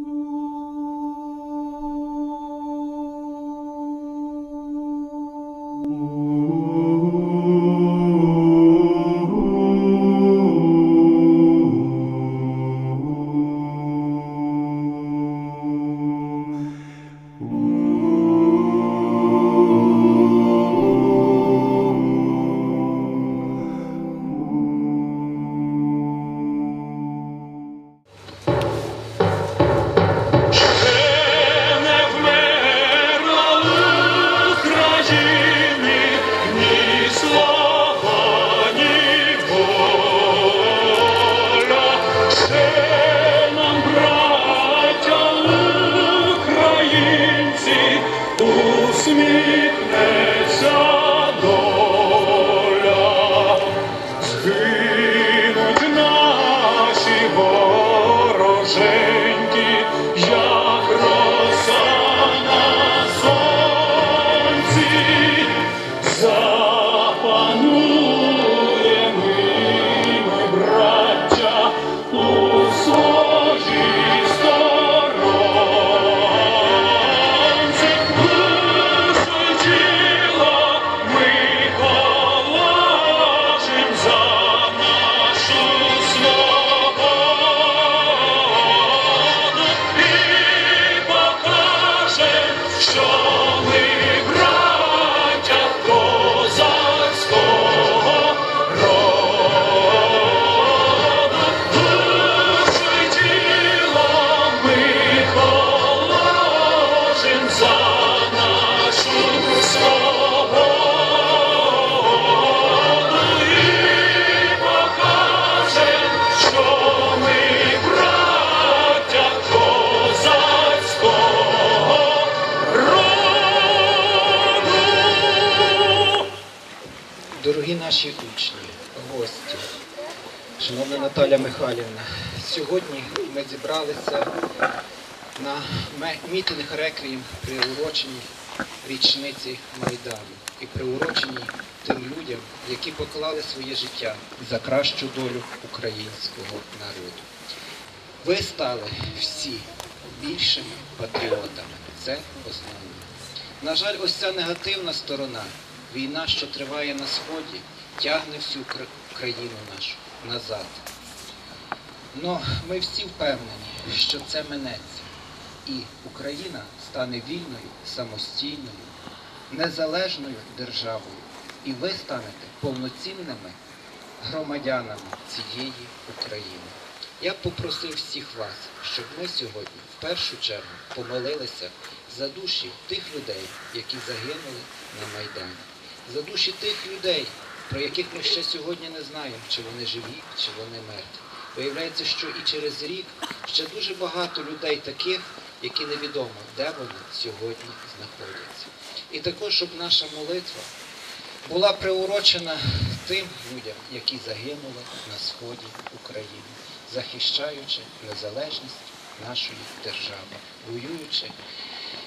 Не наші учні, гості, шановна Наталя Михайлівна, сьогодні ми зібралися на мітинг реквієм приуроченій річниці Майдану і приуроченій тим людям, які поклали своє життя за кращу долю українського народу. Ви стали всі більшими патріотами. Це основне. На жаль, ось ця негативна сторона, війна, що триває на сході, тягне всю кра- країну нашу назад. Но ми всі впевнені, що це минеться, і Україна стане вільною, самостійною, незалежною державою, і ви станете повноцінними громадянами цієї України. Я попросив всіх вас, щоб ми сьогодні в першу чергу помолилися за душі тих людей, які загинули на Майдані, за душі тих людей, про яких ми ще сьогодні не знаємо, чи вони живі, чи вони мертві. Виявляється, що і через рік ще дуже багато людей таких, які невідомо, де вони сьогодні знаходяться. І також, щоб наша молитва була приурочена тим людям, які загинули на сході України, захищаючи незалежність нашої держави, воюючи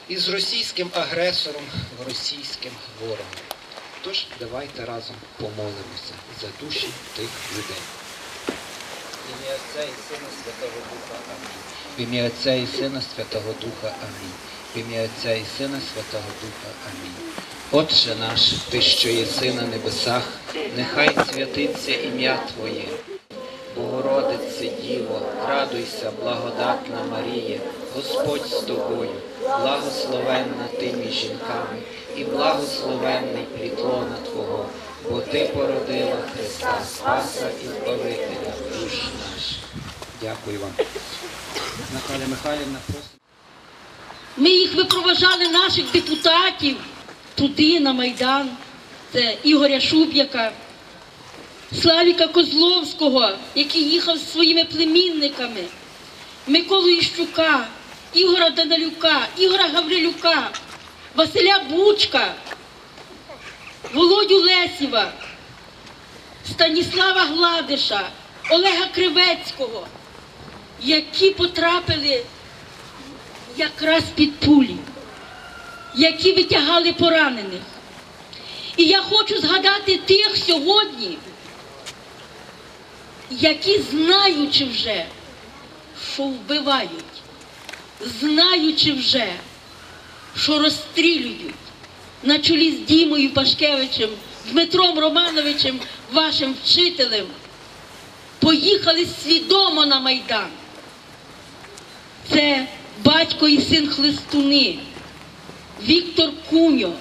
із російським агресором, російським ворогом. Тож давайте разом помолимося за душі тих людей. В ім'я Отця і Сина Святого Духа Амінь. В ім'я Отця і Сина Святого Духа Амінь. В ім'я Отця і Сина Святого Духа Амінь. Отче наш, Ти, що єси на небесах, нехай святиться ім'я Твоє. Богородице Діво, радуйся, благодатна Марія, Господь з тобою, благословенна ти між жінками, і благословенний плід лона Твого, бо Ти породила Христа Спаса і Збавителя душ наших. Дякую вам. Наталя Михайлівна, просто. Ми їх випроважали наших депутатів туди, на Майдан. Це Ігоря Шуб'яка, Славіка Козловського, який їхав зі своїми племінниками, Миколу Іщука, Ігора Данилюка, Ігора Гаврилюка, Василя Бучка, Володю Лесєва, Станіслава Гладиша, Олега Кривецького, які потрапили якраз під пулі, які витягали поранених. І я хочу згадати тих сьогодні, які знаючи вже, що вбивають, знаючи вже, що розстрілюють на чолі з Дімою Пашкевичем, Дмитром Романовичем, вашим вчителем, поїхали свідомо на Майдан. Це батько і син Хлистуни, Віктор Куньо,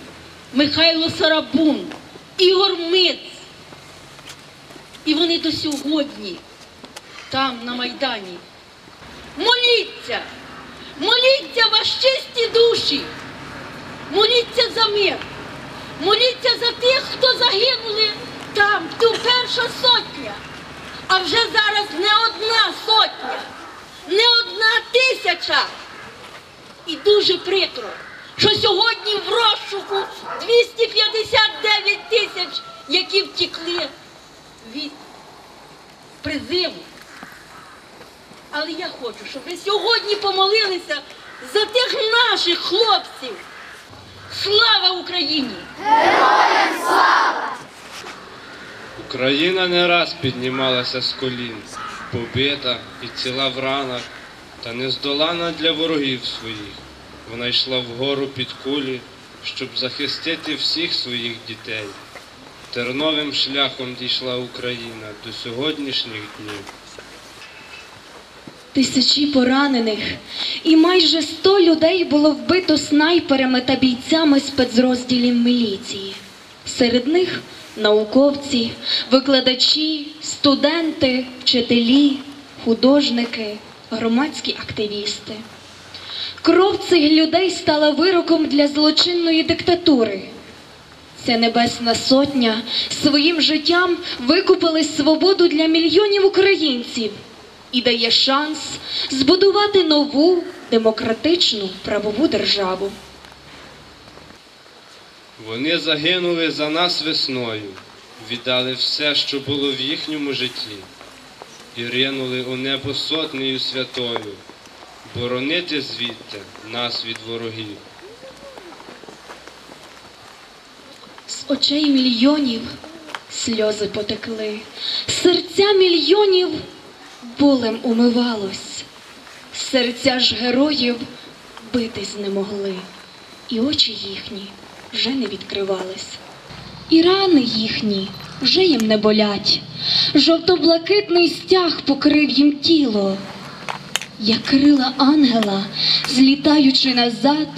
Михайло Сарабун, Ігор Миц. І вони до сьогодні там, на Майдані. Моліться! Моліться вас чисті душі! Моліться за мир! Моліться за тих, хто загинули там, ту перша сотня. А вже зараз не одна сотня, не одна тисяча. І дуже прикро, що сьогодні в розшуку 259 тисяч, які втекли від призиву. Але я хочу, щоб ви сьогодні помолилися за тих наших хлопців. Слава Україні! Україна не раз піднімалася з колін, побита і ціла в ранах, та нездолана для ворогів своїх. Вона йшла вгору під кулі, щоб захистити всіх своїх дітей. Терновим шляхом дійшла Україна до сьогоднішніх днів. Тисячі поранених і майже сто людей було вбито снайперами та бійцями спецрозділів міліції. Серед них науковці, викладачі, студенти, вчителі, художники, громадські активісти. Кров цих людей стала вироком для злочинної диктатури. Ця небесна сотня своїм життям викупили свободу для мільйонів українців і дає шанс збудувати нову демократичну правову державу. Вони загинули за нас весною, віддали все, що було в їхньому житті, і ринули у небо сотнею святою, боронити звідти нас від ворогів. З очей мільйонів сльози потекли, серця мільйонів болем умивалось, серця ж героїв битись не могли, і очі їхні вже не відкривались. І рани їхні вже їм не болять, жовто-блакитний стяг покрив їм тіло, як крила ангела, злітаючи назад,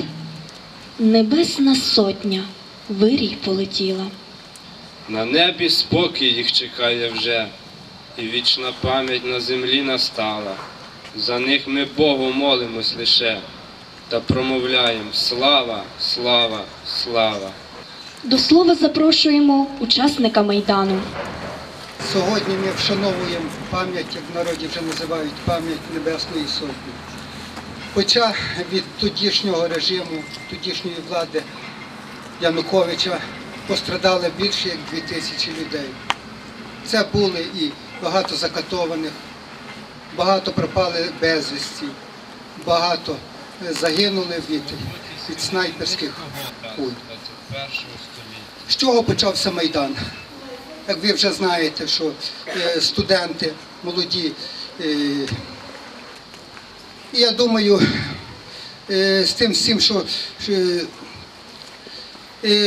небесна сотня вирій полетіла. На небі спокій їх чекає вже, і вічна пам'ять на землі настала. За них ми Богу молимось лише, та промовляємо слава, слава, слава. До слова запрошуємо учасника майдану. Сьогодні ми вшановуємо пам'ять, як в народі вже називають пам'ять Небесної Сотні. Хоча від тодішнього режиму, тодішньої влади Януковича пострадали більше як дві тисячі людей. Це були і багато закатованих, багато пропали безвісті, багато е, загинули від, від снайперських куль. З чого почався Майдан? Як ви вже знаєте, що е, студенти молоді, е, я думаю, з тим всім, що,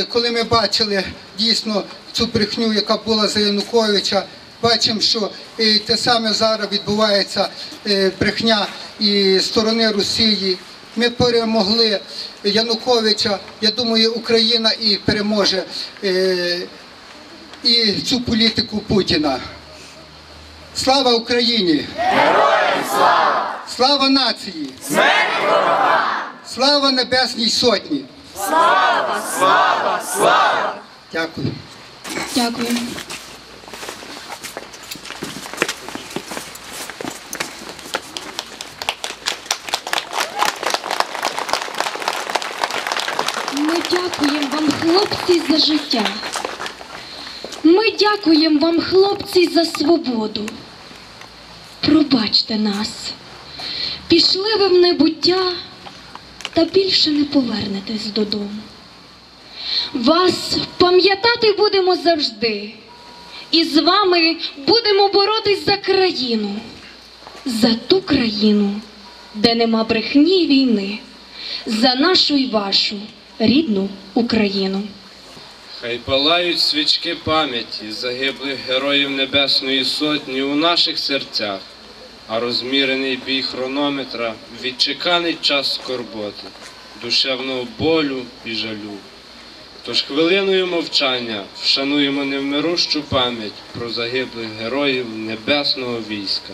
коли ми бачили дійсно цю брехню, яка була за Януковича, бачимо, що е, те саме зараз відбувається е, брехня і сторони Росії. Ми перемогли Януковича. Я думаю, Україна і переможе е, і цю політику Путіна. Слава Україні! Героям слава! Слава нації! Смерть ворогам! Слава Небесній Сотні! Слава! Слава! Слава! Дякую. Дякую. Ми дякуємо вам, хлопці, за життя. Ми дякуємо вам, хлопці, за свободу. Пробачте нас. Пішли ви в небуття та більше не повернетесь додому. Вас пам'ятати будемо завжди. І з вами будемо боротись за країну, за ту країну, де нема брехні й війни, за нашу й вашу рідну Україну. Хай палають свічки пам'яті загиблих героїв Небесної Сотні у наших серцях, а розмірений бій хронометра відчеканить час скорботи, душевного болю і жалю. Тож хвилиною мовчання вшануємо невмирущу пам'ять про загиблих героїв Небесного війська.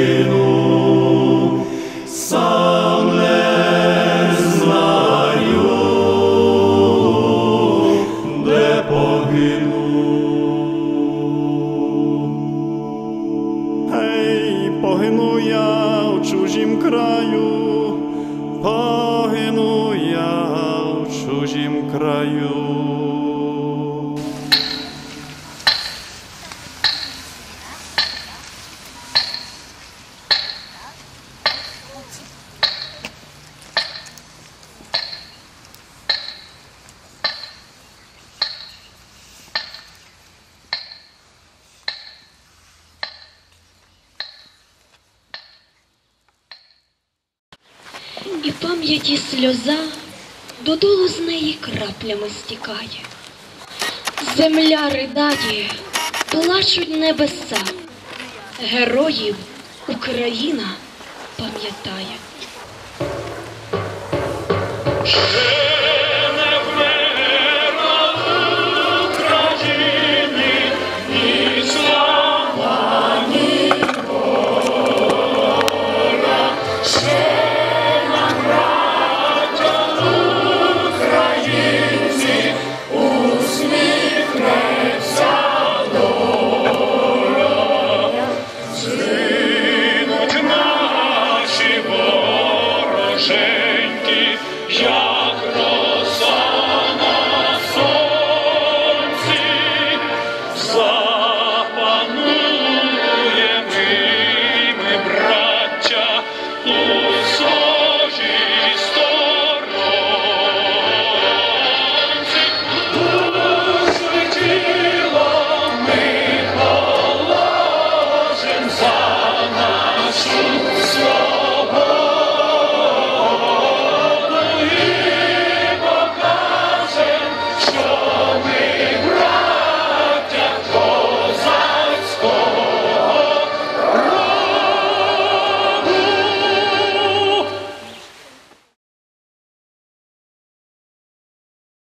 І пам'яті сльоза додолу з неї краплями стікає. Земля ридає, плачуть небеса. Героїв Україна пам'ятає.